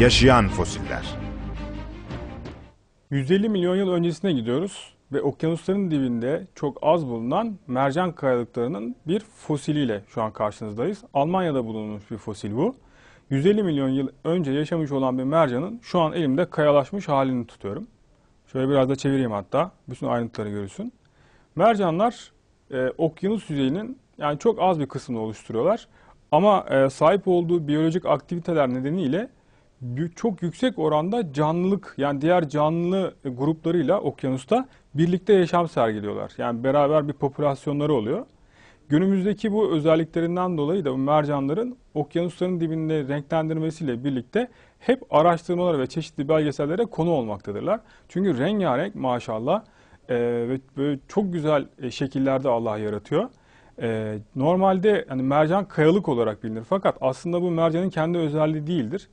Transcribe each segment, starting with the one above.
Yaşayan fosiller. 150 milyon yıl öncesine gidiyoruz ve okyanusların dibinde çok az bulunan mercan kayalıklarının bir fosiliyle şu an karşınızdayız. Almanya'da bulunmuş bir fosil bu. 150 milyon yıl önce yaşamış olan bir mercanın şu an elimde kayalaşmış halini tutuyorum. Şöyle biraz da çevireyim hatta. Bütün ayrıntıları görürsün. Mercanlar e, okyanus yüzeyinin yani çok az bir kısmını oluşturuyorlar. Ama e, sahip olduğu biyolojik aktiviteler nedeniyle çok yüksek oranda canlılık yani diğer canlı gruplarıyla okyanusta birlikte yaşam sergiliyorlar. Yani beraber bir popülasyonları oluyor. Günümüzdeki bu özelliklerinden dolayı da bu mercanların okyanusların dibinde renklendirmesiyle birlikte hep araştırmalara ve çeşitli belgesellere konu olmaktadırlar. Çünkü rengarenk maşallah e, ve böyle çok güzel e, şekillerde Allah yaratıyor. E, normalde hani mercan kayalık olarak bilinir fakat aslında bu mercanın kendi özelliği değildir.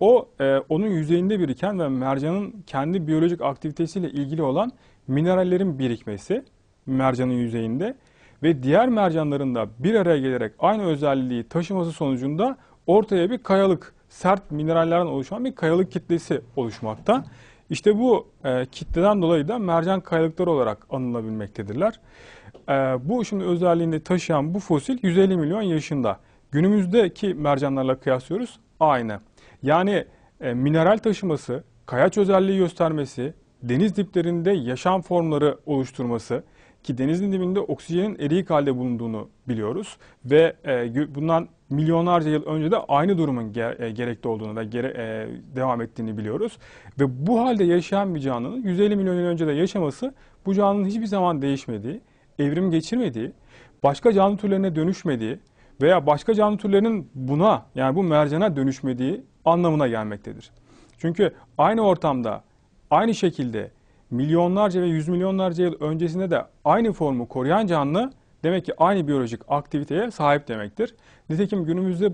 O e, onun yüzeyinde biriken ve mercanın kendi biyolojik aktivitesiyle ilgili olan minerallerin birikmesi mercanın yüzeyinde ve diğer mercanların da bir araya gelerek aynı özelliği taşıması sonucunda ortaya bir kayalık, sert minerallerden oluşan bir kayalık kitlesi oluşmakta. İşte bu e, kitleden dolayı da mercan kayalıkları olarak anılabilmektedirler. E, bu şimdi özelliğini taşıyan bu fosil 150 milyon yaşında. Günümüzdeki mercanlarla kıyaslıyoruz aynı. Yani e, mineral taşıması, kayaç özelliği göstermesi, deniz diplerinde yaşam formları oluşturması ki denizin dibinde oksijenin eriyik halde bulunduğunu biliyoruz ve e, bundan milyonlarca yıl önce de aynı durumun ge- e, gerekli olduğunu ve gere- e, devam ettiğini biliyoruz. Ve bu halde yaşayan bir canlının 150 milyon yıl önce de yaşaması bu canlının hiçbir zaman değişmediği, evrim geçirmediği, başka canlı türlerine dönüşmediği veya başka canlı türlerinin buna yani bu mercana dönüşmediği anlamına gelmektedir. Çünkü aynı ortamda, aynı şekilde milyonlarca ve yüz milyonlarca yıl öncesinde de aynı formu koruyan canlı demek ki aynı biyolojik aktiviteye sahip demektir. Nitekim günümüzde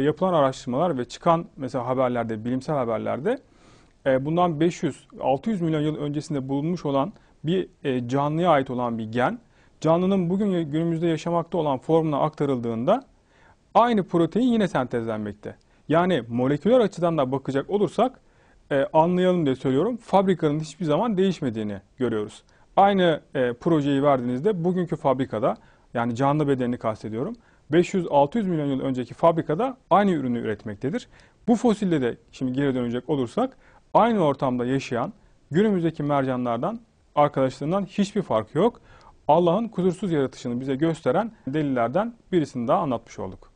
yapılan araştırmalar ve çıkan mesela haberlerde, bilimsel haberlerde e, bundan 500-600 milyon yıl öncesinde bulunmuş olan bir e, canlıya ait olan bir gen, canlının bugün günümüzde yaşamakta olan formuna aktarıldığında aynı protein yine sentezlenmekte. Yani moleküler açıdan da bakacak olursak e, anlayalım diye söylüyorum. Fabrikanın hiçbir zaman değişmediğini görüyoruz. Aynı e, projeyi verdiğinizde bugünkü fabrikada yani canlı bedenini kastediyorum. 500-600 milyon yıl önceki fabrikada aynı ürünü üretmektedir. Bu fosilde de şimdi geri dönecek olursak aynı ortamda yaşayan günümüzdeki mercanlardan arkadaşlarından hiçbir farkı yok. Allah'ın kusursuz yaratışını bize gösteren delillerden birisini daha anlatmış olduk.